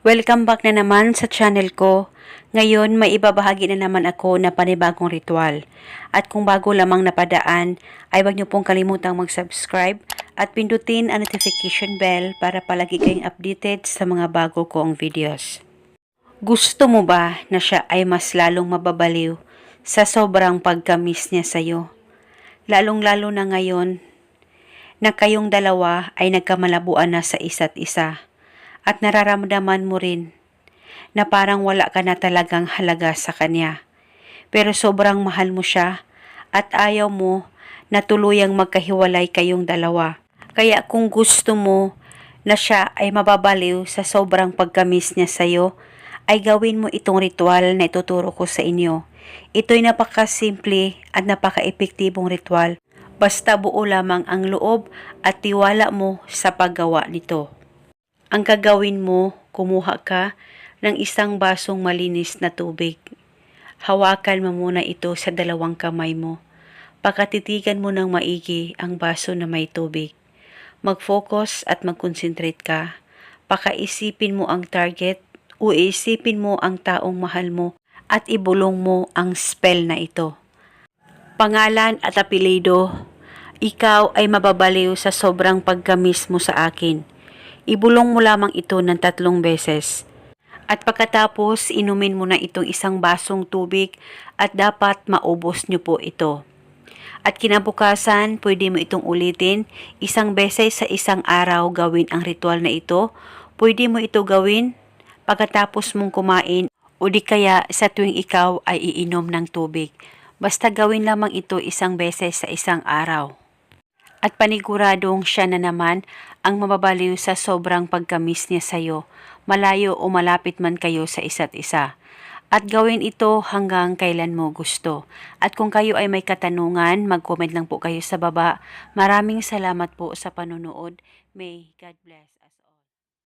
Welcome back na naman sa channel ko. Ngayon, may ibabahagi na naman ako na panibagong ritual. At kung bago lamang napadaan, ay huwag niyo pong kalimutang mag-subscribe at pindutin ang notification bell para palagi kayong updated sa mga bago kong videos. Gusto mo ba na siya ay mas lalong mababaliw sa sobrang pagkamis niya sa'yo? Lalong-lalo na ngayon na kayong dalawa ay nagkamalabuan na sa isa't isa at nararamdaman mo rin na parang wala ka na talagang halaga sa kanya. Pero sobrang mahal mo siya at ayaw mo na tuluyang magkahiwalay kayong dalawa. Kaya kung gusto mo na siya ay mababaliw sa sobrang pagkamis niya sa'yo, ay gawin mo itong ritual na ituturo ko sa inyo. Ito'y napakasimple at napaka-epektibong ritual. Basta buo lamang ang loob at tiwala mo sa paggawa nito. Ang gagawin mo, kumuha ka ng isang basong malinis na tubig. Hawakan mo muna ito sa dalawang kamay mo. Pakatitigan mo ng maigi ang baso na may tubig. Mag-focus at mag-concentrate ka. Pakaisipin mo ang target o isipin mo ang taong mahal mo at ibulong mo ang spell na ito. Pangalan at apelido, ikaw ay mababaliw sa sobrang pagkamis mo sa akin. Ibulong mo lamang ito ng tatlong beses. At pagkatapos, inumin mo na itong isang basong tubig at dapat maubos nyo po ito. At kinabukasan, pwede mo itong ulitin. Isang beses sa isang araw gawin ang ritual na ito. Pwede mo ito gawin pagkatapos mong kumain o di kaya sa tuwing ikaw ay iinom ng tubig. Basta gawin lamang ito isang beses sa isang araw. At paniguradong siya na naman ang mababaliw sa sobrang pagkamis niya sa'yo, malayo o malapit man kayo sa isa't isa. At gawin ito hanggang kailan mo gusto. At kung kayo ay may katanungan, mag-comment lang po kayo sa baba. Maraming salamat po sa panonood. May God bless.